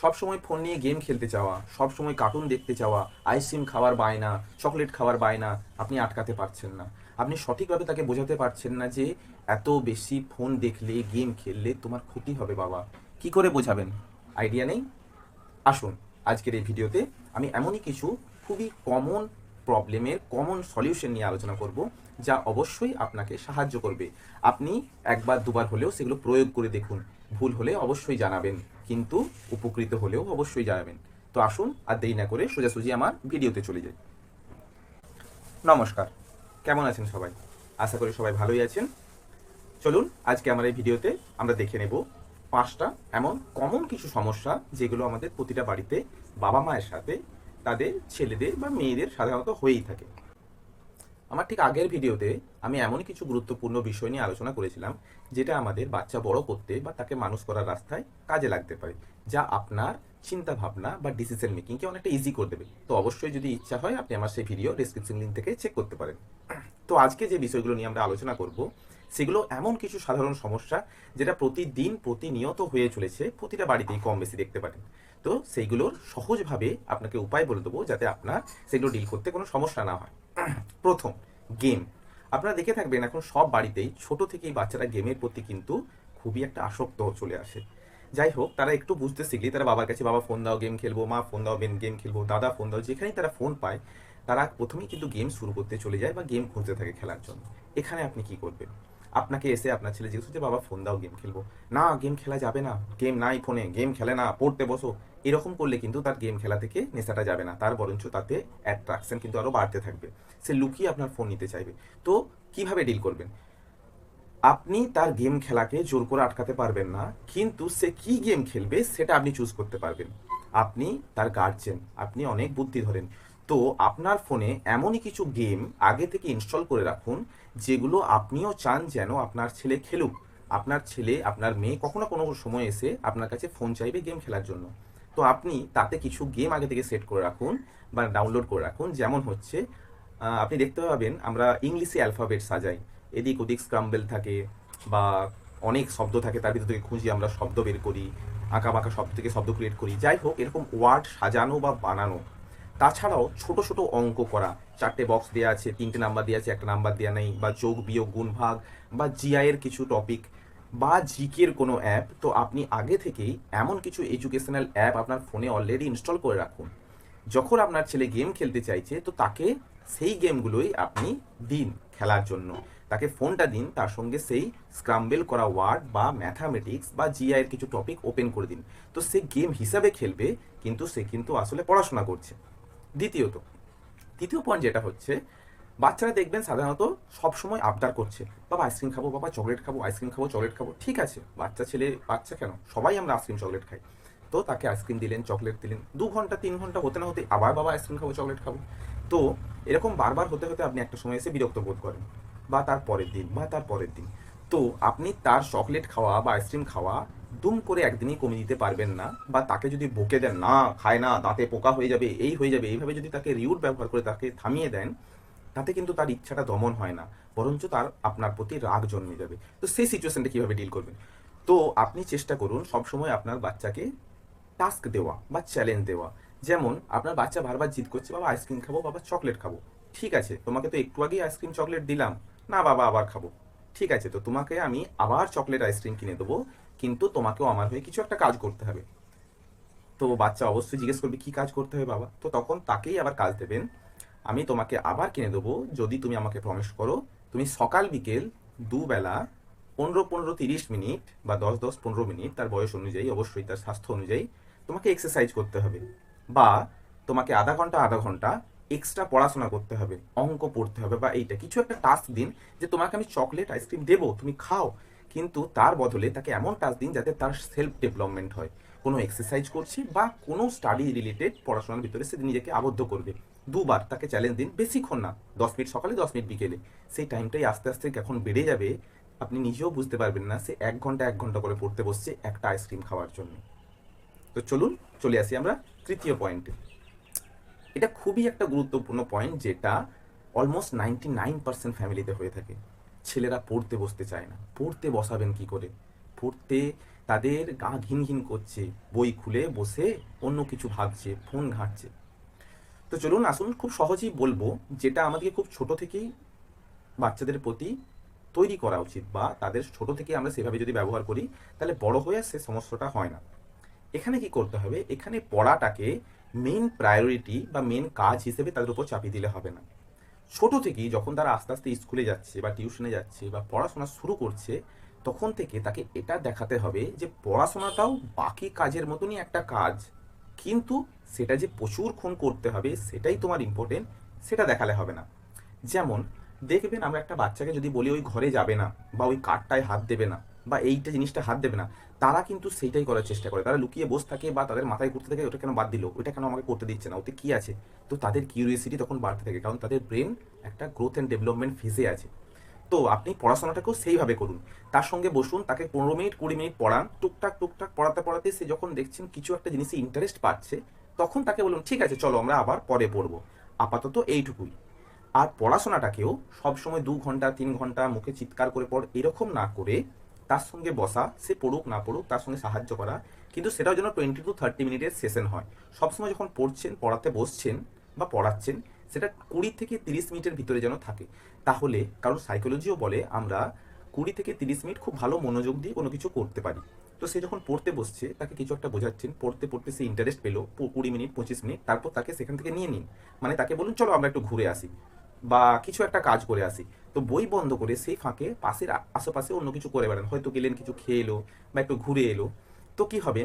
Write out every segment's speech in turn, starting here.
সবসময় ফোন নিয়ে গেম খেলতে চাওয়া, সবসময় কার্টুন দেখতে চাওয়া আইসক্রিম খাওয়ার বায়না চকলেট খাওয়ার বায়না আপনি আটকাতে পারছেন না। আপনি সঠিকভাবে তাকে বোঝাতে পারছেন না যে এত বেশি ফোন দেখলে গেম খেললে তোমার ক্ষতি হবে বাবা। কি করে বোঝাবেন? আইডিয়া নেই? আসুন, আজকের এই ভিডিওতে আমি এমনই কিছু খুবই কমন প্রবলেমের কমন সলিউশন নিয়ে আলোচনা করব, যা অবশ্যই আপনাকে সাহায্য করবে। আপনি একবার, দুবার হলেও সেগুলো প্রয়োগ করে দেখুন। ভুল হলে অবশ্যই জানাবেন। কিন্তু উপকৃত হলেও অবশ্যই জানাবেন। তো আসুন আর দেরি না করে সোজাসুজি আমার ভিডিওতে চলে যাই। নমস্কার, কেমন আছেন সবাই? আশা করি সবাই ভালোই আছেন। চলুন আজকে আমার এই ভিডিওতে আমরা দেখে নেব পাঁচটা এমন কমন কিছু সমস্যা যেগুলো আমাদের প্রতিটা বাড়িতে বাবা মায়ের সাথে, তাদের ছেলেদের বা মেয়েদের সাধারণত হয়েই থাকে। আমার ঠিক আগের ভিডিওতে আমি এমন কিছু গুরুত্বপূর্ণ বিষয় নিয়ে আলোচনা করেছিলাম, যেটা আমাদের বাচ্চা বড় করতে বা তাকে মানুষ করার রাস্তায় কাজে লাগতে পারে, যা আপনার চিন্তা ভাবনা বা ডিসিশন মেকিংকে অনেকটা ইজি করে দেবে। তো অবশ্যই যদি ইচ্ছা হয়, আপনি আমার সেই ভিডিও ডিসক্রিপশন লিঙ্ক থেকে চেক করতে পারেন। তো আজকে যে বিষয়গুলো নিয়ে আমরা আলোচনা করব, সেগুলো এমন কিছু সাধারণ সমস্যা যেটা প্রতিদিন প্রতিনিয়ত হয়ে চলেছে, প্রতিটা বাড়িতেই কম বেশি দেখতে পারেন। তো সেইগুলোর সহজভাবে আপনাকে উপায় বলে দেবো, যাতে আপনার সেগুলো ডিল করতে কোনো সমস্যা না হয়। প্রথম গেম আপনারা দেখে থাকবেন এখন সব বাড়িতেই ছোট থেকেই বাচ্চারা গেমের প্রতি কিন্তু খুবই একটা আসক্ত চলে আসে। যাই হোক, তারা একটু বুঝতে শিখলে তারা বাবার কাছে, বাবা ফোন দাও গেম খেলব, মা ফোন দাও গেম খেলব, দাদা ফোন দাও। যেখানেই তারা ফোন পায়, তারা প্রথমেই কিন্তু গেম শুরু করতে চলে যায় বা গেম খুঁজতে থাকে খেলার জন্য। এখানে আপনি কি করবেন? আপনাকে এসে আপনার ছেলে জিজ্ঞেস করছে, বাবা ফোন দাও গেম খেলব। না গেম খেলা যাবে না। গেম নাই ফোনে গেম খেলে না, পড়তে বসো। এরকম করলে কিন্তু তার গেম খেলা থেকে নেশাটা যাবে না। তার বরঞ্চ তাতে অ্যাট্রাকশন কিন্তু আরও বাড়তে থাকবে। সে লুকিয়ে আপনার ফোন নিতে চাইবে। তো কীভাবে ডিল করবেন? আপনি তার গেম খেলাকে জোর করে আটকাতে পারবেন না, কিন্তু সে কি গেম খেলবে সেটা আপনি চুজ করতে পারবেন। আপনি তার গার্জেন আপনি অনেক বুদ্ধি ধরেন। তো আপনার ফোনে এমনই কিছু গেম আগে থেকে ইনস্টল করে রাখুন, যেগুলো আপনিও চান যেন আপনার ছেলে খেলুক। আপনার ছেলে, আপনার মেয়ে কখনো কোনো সময় এসে আপনার কাছে ফোন চাইবে গেম খেলার জন্য। তো আপনি তাতে কিছু গেম আগে থেকে সেট করে রাখুন বা ডাউনলোড করে রাখুন। যেমন হচ্ছে আপনি দেখতে পাবেন আমরা ইংলিশে অ্যালফাবেট সাজাই। এদিক ওদিক স্ক্রাম্বেল থাকে বা অনেক শব্দ থাকে, তার ভিতর থেকে খুঁজি আমরা শব্দ বের করি, আঁকা বাঁকা শব্দ থেকে শব্দ ক্রিয়েট করি। যাই হোক, এরকম ওয়ার্ড সাজানো বা বানানো। তাছাড়াও ছোট ছোট অঙ্ক করা, চারটে বক্স দেওয়া আছে, তিনটে নাম্বার দেওয়া আছে, একটা নাম্বার দেওয়া নেই, বা যোগ, বিয়োগ, গুণ, ভাগ, বা জিআই এর কিছু টপিক বা জিকের কোনো অ্যাপ তো আপনি আগে থেকেই এমন কিছু এডুকেশনাল অ্যাপ আপনার ফোনে অলরেডি ইনস্টল করে রাখুন। যখন আপনার ছেলে গেম খেলতে চাইছে, তো তাকে সেই গেমগুলোই আপনি দিন খেলার জন্য। তাকে ফোনটা দিন, তার সঙ্গে সেই স্ক্রাম্বেল করা ওয়ার্ড বা ম্যাথামেটিক্স বা জিআই এর কিছু টপিক ওপেন করে দিন। তো সে গেম হিসাবে খেলবে, কিন্তু সে কিন্তু আসলে পড়াশোনা করছে। দ্বিতীয়ত তৃতীয় পয়েন্ট যেটা হচ্ছে বাচ্চারা দেখবেন সাধারণত সবসময় আবদার করছে। বাবা আইসক্রিম খাব, বাবা চকলেট খাব আইসক্রিম খাব চকলেট খাব। ঠিক আছে, বাচ্চা ছেলে, বাচ্চা কেন? সবাই আমরা আইসক্রিম চকলেট খাই। তো তাকে আইসক্রিম দিলেন চকলেট দিলেন। দু ঘণ্টা, তিন ঘণ্টা হতে না হতে আবার বাবা আইসক্রিম খাব চকলেট খাব। তো এরকম বারবার হতে হতে আপনি একটা সময় এসে বিরক্ত বোধ করেন। বা তার পরের দিন, বা তার পরের দিন। তো আপনি তার চকলেট খাওয়া বা আইসক্রিম খাওয়া দুম করে একদিনই কমিয়ে দিতে পারবেন না। বা তাকে যদি বকে দেন, না, খায় না, দাঁতে পোকা হয়ে যাবে, এই হয়ে যাবে। এইভাবে যদি তাকে রিউট ব্যবহার করে তাকে থামিয়ে দেন তাতে কিন্তু তার ইচ্ছাটা দমন হয় না, বরঞ্চ তার আপনার প্রতি রাগ জন্মে যাবে। তো সেই সিচুয়েশনটা কীভাবে ডিল করবেন? তো আপনি চেষ্টা করুন সবসময় আপনার বাচ্চাকে টাস্ক দেওয়া বা চ্যালেঞ্জ দেওয়া। যেমন, আপনার বাচ্চা বারবার জিদ করছে, বাবা আইসক্রিম খাব, বাবা চকলেট খাব। ঠিক আছে, তোমাকে তো একটু আগেই আইসক্রিম চকলেট দিলাম। না, বাবা, আবার খাব। ঠিক আছে, তো তোমাকে আমি আবার চকলেট আইসক্রিম কিনে দেবো, কিন্তু তোমাকেও আমার হয়ে কিছু একটা কাজ করতে হবে। তো বাচ্চা অবশ্যই জিজ্ঞেস করবে, কি কাজ করতে হবে বাবা? তো তখন তাকেই আবার কাজ দেবেন আমি তোমাকে আবার কিনে দেবো যদি তুমি আমাকে প্রমিস করো। তুমি সকাল বিকেল দুবেলা পনেরো পনেরো তিরিশ মিনিট বা দশ দশ পনেরো মিনিট তার বয়স অনুযায়ী, অবশ্যই তার স্বাস্থ্য অনুযায়ী তোমাকে এক্সারসাইজ করতে হবে। বা তোমাকে আধা ঘণ্টা আধা ঘণ্টা এক্সট্রা পড়াশোনা করতে হবে, অঙ্ক পড়তে হবে বা এইটা। কিছু একটা টাস্ক দিন যে তোমাকে আমি চকলেট আইসক্রিম দেবো, তুমি খাও। কিন্তু তার বদলে তাকে এমন টাস্ক দিন যাতে তার সেলফ ডেভেলপমেন্ট হয়। কোনো এক্সারসাইজ করছি বা কোনো স্টাডি রিলেটেড পড়াশোনার ভিতরে সে নিজেকে আবদ্ধ করবে। দুবার তাকে চ্যালেঞ্জ দিন বেশিক্ষণ না, দশ মিনিট সকালে, দশ মিনিট বিকেলে। সেই টাইমটাই আস্তে আস্তে এখন বেড়ে যাবে। আপনি নিজেও বুঝতে পারবেন না, সে এক ঘণ্টা এক ঘণ্টা করে পড়তে বসছে একটা আইসক্রিম খাওয়ার জন্য। তো চলুন, চলে আসি আমরা তৃতীয় পয়েন্টে এটা খুবই একটা গুরুত্বপূর্ণ পয়েন্ট যেটা অলমোস্ট নাইনটি নাইন পার্সেন্ট ফ্যামিলিতে হয়ে থাকে। ছেলেরা পড়তে বসতে চায় না। পড়তে বসাবেন কি করে? পড়তে তাদের গা ঘিন ঘিন করছে, বই খুলে বসে অন্য কিছু ভাবছে, ফোন ঘাঁটছে। তো চলুন, আসুন খুব সহজেই বলব যেটা আমাদেরকে খুব ছোট থেকেই বাচ্চাদের প্রতি তৈরি করা উচিত বা তাদের ছোট থেকে আমরা সেভাবে যদি ব্যবহার করি, তাহলে বড় হয়ে সে সমস্যাটা হয় না। এখানে কি করতে হবে? এখানে পড়াটাকে মেন প্রায়োরিটি বা মেন কাজ হিসেবে তাদের উপর চাপিয়ে দিলে হবে না। ছোট থেকেই যখন তারা আস্তে আস্তে স্কুলে যাচ্ছে বা টিউশনে যাচ্ছে বা পড়াশোনা শুরু করছে, তখন থেকে তাকে এটা দেখাতে হবে যে পড়াশোনাটাও বাকি কাজের মতনই একটা কাজ, কিন্তু সেটা যে প্রচুরক্ষণ করতে হবে সেটাই তোমার ইম্পর্টেন্ট সেটা দেখালে হবে না। যেমন, দেখবেন আমরা একটা বাচ্চাকে যদি বলি ওই ঘরে যাবে না বা ওই কাঠটায় হাত দেবে না বা এইটা জিনিসটা হাত দেবে না, তারা কিন্তু সেইটাই করার চেষ্টা করে। তারা লুকিয়ে বসে থাকে বা তাদের মাথায় ঘুরতে থাকে, ওটা কেন বাদ দিল? ওটা কেন আমাকে করতে দিচ্ছে না? ওতে কি আছে? তো তাদের কিউরিয়াসিটি তখন বাড়তে থাকে, কারণ তাদের ব্রেন একটা গ্রোথ অ্যান্ড ডেভেলপমেন্ট ফেজে আছে। তো আপনি পড়াশোনাটাকেও সেইভাবে করুন। তার সঙ্গে বসুন, তাকে পনেরো মিনিট, কুড়ি মিনিট পড়ান, টুকটাক টুকটাক, পড়াতে পড়াতে সে যখন দেখছেন কিছু একটা জিনিসে ইন্টারেস্ট পাচ্ছে তখন তাকে বলুন ঠিক আছে, চলো আমরা আবার পরে পড়ব। আপাতত এইটুকুই। আর পড়াশোনাটাকেও সবসময় দু ঘণ্টা, তিন ঘণ্টা মুখে চিৎকার করে পড়, এরকম না করে তার সঙ্গে বসা, সে পড়ুক না পড়ুক তার সঙ্গে সাহায্য করা, কিন্তু সেটাও যেন টোয়েন্টি টু থার্টি মিনিটের সেশন হয়। সবসময় যখন পড়ছেন, পড়াতে বসছেন বা পড়াচ্ছেন, সেটা কুড়ি থেকে তিরিশ মিনিটের ভিতরে যেন থাকে। তাহলে কারণ সাইকোলজিও বলে, আমরা কুড়ি থেকে তিরিশ মিনিট খুব ভালো মনোযোগ দিয়ে কোনো কিছু করতে পারি। তো সে যখন পড়তে বসছে, তাকে কিছু একটা বোঝাচ্ছেন। পড়তে পড়তে সে ইন্টারেস্ট পেল কুড়ি মিনিট, পঁচিশ মিনিট। তারপর তাকে সেখান থেকে নিয়ে নিন। মানে তাকে বলুন, চলো আমরা একটু ঘুরে আসি বা কিছু একটা কাজ করে আসি। তো বই বন্ধ করে সেই ফাঁকে পাশের আশেপাশে অন্য কিছু করে বেড়ান। হয়তো গেলেন, কিছু খেয়ে এলো বা একটু ঘুরে এলো। তো কি হবে?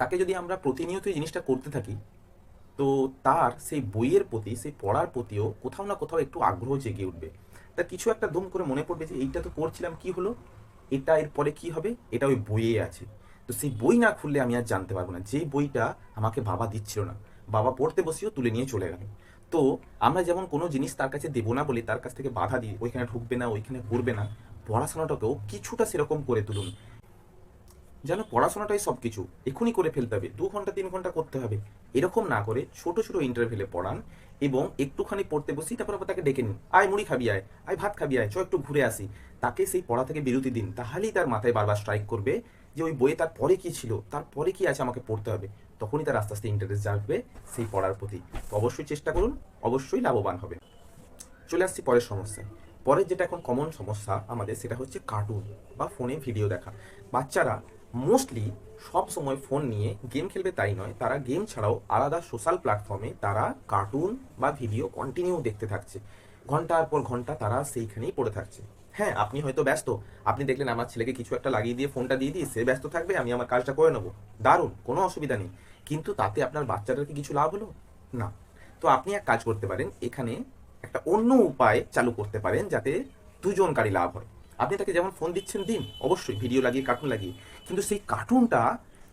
তাকে যদি আমরা প্রতিনিয়ত এই জিনিসটা করতে থাকি, তো তার সেই বইয়ের প্রতি, সেই পড়ার প্রতিও কোথাও না কোথাও একটু আগ্রহ জেগে উঠবে। তার কিছু একটা দুম করে মনে পড়বে যে, এইটা তো করছিলাম, কি হলো? এটা এরপরে কি হবে? এটা ওই বইয়ে আছে। তো সেই বই না খুললে আমি আর জানতে পারব না। যে বইটা আমাকে বাবা দিচ্ছিল না, বাবা পড়তে বসেও তুলে নিয়ে চলে গেল। তো আমরা যেমন কোনো জিনিস তার কাছে দেবো না বলে তার কাছ থেকে বাধা দিই, ওইখানে ঢুকবে না, ওইখানে করবে না, পড়াশোনাটাকেও কিছুটা সেরকম করে তুলুন। যেন পড়াশোনাটাই সব কিছু এখনই করে ফেলতে হবে, দু ঘণ্টা, তিন ঘণ্টা করতে হবে। এরকম না করে ছোট ছোট ইন্টারভেলে পড়ান এবং একটুখানি পড়তে বসি, তারপর আবার তাকে ডেকে নিন। আয়, মুড়ি খাবি, আয় আয়, ভাত খাবি, আয়, চ, একটু ঘুরে আসি। তাকে সেই পড়া থেকে বিরতি দিন। তাহলেই তার মাথায় বারবার স্ট্রাইক করবে যে ওই বইয়ে তার পরে কি ছিল, তার পরে কি আছে আমাকে পড়তে হবে। তখনই তার আস্তে আস্তে ইন্টারেস্ট জাগবে সেই পড়ার প্রতি। তো অবশ্যই চেষ্টা করুন, অবশ্যই লাভবান হবে। চলে আসছি পরের সমস্যায়। পরের যেটা এখন কমন সমস্যা আমাদের, সেটা হচ্ছে কার্টুন বা ফোনে ভিডিও দেখা। বাচ্চারা মোস্টলি সব সময় ফোন নিয়ে গেম খেলবে তাই নয়। তারা গেম ছাড়াও আলাদা সোশ্যাল প্ল্যাটফর্মে তারা কার্টুন বা ভিডিও কন্টিনিউ দেখতে থাকছে। ঘণ্টার পর ঘণ্টা তারা সেইখানেই পড়ে থাকছে। হ্যাঁ আপনি হয়তো ব্যস্ত। আপনি দেখলেন আমার ছেলেকে কিছু একটা লাগিয়ে দিয়ে ফোনটা দিয়ে দিই সে ব্যস্ত থাকবে, আমি আমার কাজটা করে নেব। দারুণ, কোনো অসুবিধা নেই। কিন্তু তাতে আপনার বাচ্চাটার কি কিছু লাভ হলো? না। তো আপনি এক কাজ করতে পারেন, এখানে একটা অন্য উপায় চালু করতে পারেন যাতে দুজনকারই লাভ হয়। আপনি তাকে যেমন ফোন দিচ্ছেন, দিন। অবশ্যই ভিডিও লাগিয়ে কার্টুন লাগিয়ে। কিন্তু সেই কার্টুনটা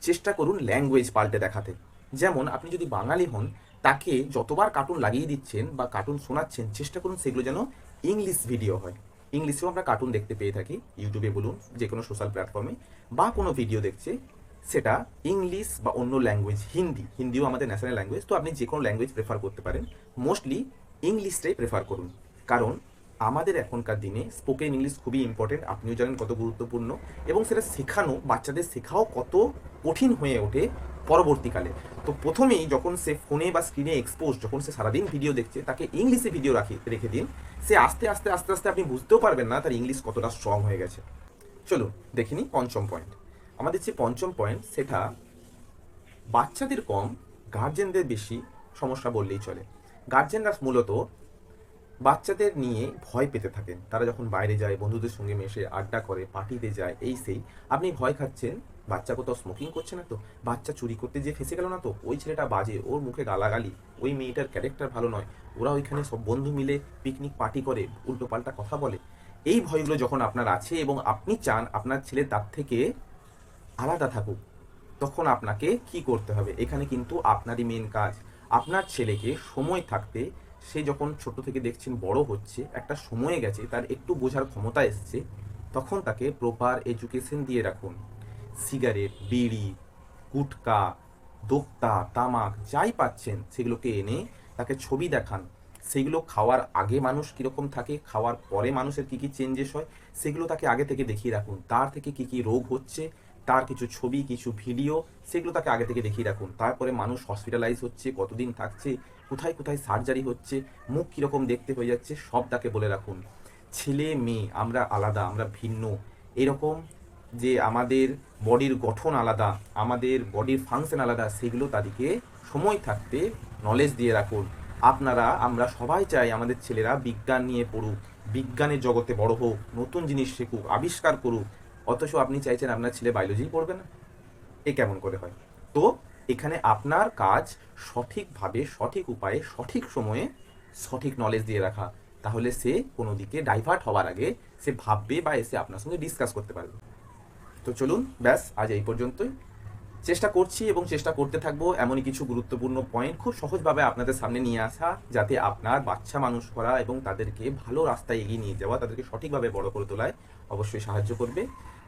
চেষ্টা করুন ল্যাঙ্গুয়েজ পাল্টে দেখাতে। যেমন, আপনি যদি বাঙালি হন, তাকে যতবার কার্টুন লাগিয়ে দিচ্ছেন বা কার্টুন শোনাচ্ছেন, চেষ্টা করুন সেগুলো যেন ইংলিশ ভিডিও হয়। ইংলিশেও আমরা কার্টুন দেখতে পেয়ে থাকি। ইউটিউবে বলুন, যে কোনো সোশ্যাল প্ল্যাটফর্মে বা কোনো ভিডিও দেখছে, সেটা ইংলিশ বা অন্য ল্যাঙ্গুয়েজ হিন্দি। হিন্দিও আমাদের ন্যাশনাল ল্যাঙ্গুয়েজ তো আপনি যে কোনো ল্যাঙ্গুয়েজ প্রেফার করতে পারেন। মোস্টলি ইংলিশটাই প্রেফার করুন। কারণ আমাদের এখনকার দিনে স্পোকেন ইংলিশ খুবই ইম্পর্টেন্ট আপনিও জানেন কত গুরুত্বপূর্ণ এবং সেটা শেখানো, বাচ্চাদের শেখাও কত কঠিন হয়ে ওঠে পরবর্তীকালে। তো প্রথমেই যখন সে ফোনে বা স্ক্রিনে এক্সপোজ যখন সে সারাদিন ভিডিও দেখছে, তাকে ইংলিশে ভিডিও রাখি রেখে দিন। সে আস্তে আস্তে আস্তে আস্তে আপনি বুঝতেও পারবেন না তার ইংলিশ কতটা স্ট্রং হয়ে গেছে। চলুন দেখিনি পঞ্চম পয়েন্ট আমাদের যে পঞ্চম পয়েন্ট সেটা বাচ্চাদের কম গার্জেনদের বেশি সমস্যা বললেই চলে। গার্জেনরা মূলত বাচ্চাদের নিয়ে ভয় পেতে থাকেন। তারা যখন বাইরে যায়, বন্ধুদের সঙ্গে মেশে আড্ডা করে, পার্টিতে যায়, এই সেই, আপনি ভয় খাচ্ছেন? বাচ্চা কোথাও স্মোকিং করছে না তো? বাচ্চা চুরি করতে যে ফেসে গেল না তো? ওই ছেলেটা বাজে, ওর মুখে গালাগালি। ওই মেয়েটার ক্যারেক্টার ভালো নয়। ওরা ওইখানে সব বন্ধু মিলে পিকনিক পার্টি করে, উল্টোপাল্টা কথা বলে। এই ভয়গুলো যখন আপনার আছে এবং আপনি চান আপনার ছেলে তার থেকে আলাদা থাকুক, তখন আপনাকে কি করতে হবে? এখানে কিন্তু আপনারই মেন কাজ। আপনার ছেলেকে সময় থাকতে সে যখন ছোট থেকে দেখছেন বড় হচ্ছে, একটা সময়ে গেছে, তার একটু বোঝার ক্ষমতা এসছে, তখন তাকে প্রপার এডুকেশন দিয়ে রাখুন। সিগারেট বিড়ি, গুটকা, দোক্তা, তামাক যাই পাচ্ছেন, সেগুলোকে এনে তাকে ছবি দেখান। সেগুলো খাওয়ার আগে মানুষ কীরকম থাকে, খাওয়ার পরে মানুষের কী কী চেঞ্জেস হয়, সেগুলো তাকে আগে থেকে দেখিয়ে রাখুন। তার থেকে কী কী রোগ হচ্ছে তার কিছু ছবি, কিছু ভিডিও, সেগুলো তাকে আগে থেকে দেখিয়ে রাখুন। তারপরে মানুষ হসপিটালাইজ হচ্ছে, কতদিন থাকছে, কোথায় কোথায় সার্জারি হচ্ছে, মুখ কীরকম দেখতে হয়ে যাচ্ছে, সব তাকে বলে রাখুন। ছেলে, মেয়ে, আমরা আলাদা, আমরা ভিন্ন। এরকম যে আমাদের বডির গঠন আলাদা, আমাদের বডির ফাংশন আলাদা, সেগুলো তাদেরকে সময় থাকতে নলেজ দিয়ে রাখুন। আপনারা, আমরা সবাই চাই আমাদের ছেলেরা বিজ্ঞান নিয়ে পড়ুক, বিজ্ঞানের জগতে বড় হোক, নতুন জিনিস শিখুক, আবিষ্কার করুক। অথচ আপনি চাইছেন আপনার ছেলে বায়োলজি পড়বে না। এ কেমন করে হয়? তো এখানে আপনার কাজ সঠিকভাবে, সঠিক উপায়ে, সঠিক সময়ে সঠিক নলেজ দিয়ে রাখা। তাহলে সে কোনো দিকে ডাইভার্ট হওয়ার আগে সে ভাববে বা এসে আপনার সঙ্গে ডিসকাস করতে পারবে। তো চলুন, ব্যাস, আজ এই পর্যন্তই। চেষ্টা করছি এবং চেষ্টা করতে থাকব এমনই কিছু গুরুত্বপূর্ণ পয়েন্ট খুব সহজভাবে আপনাদের সামনে নিয়ে আসা, যাতে আপনার বাচ্চা মানুষ করা এবং তাদেরকে ভালো রাস্তায় এগিয়ে নিয়ে যাওয়া, তাদেরকে সঠিকভাবে বড় করে তোলায় অবশ্যই সাহায্য করবে।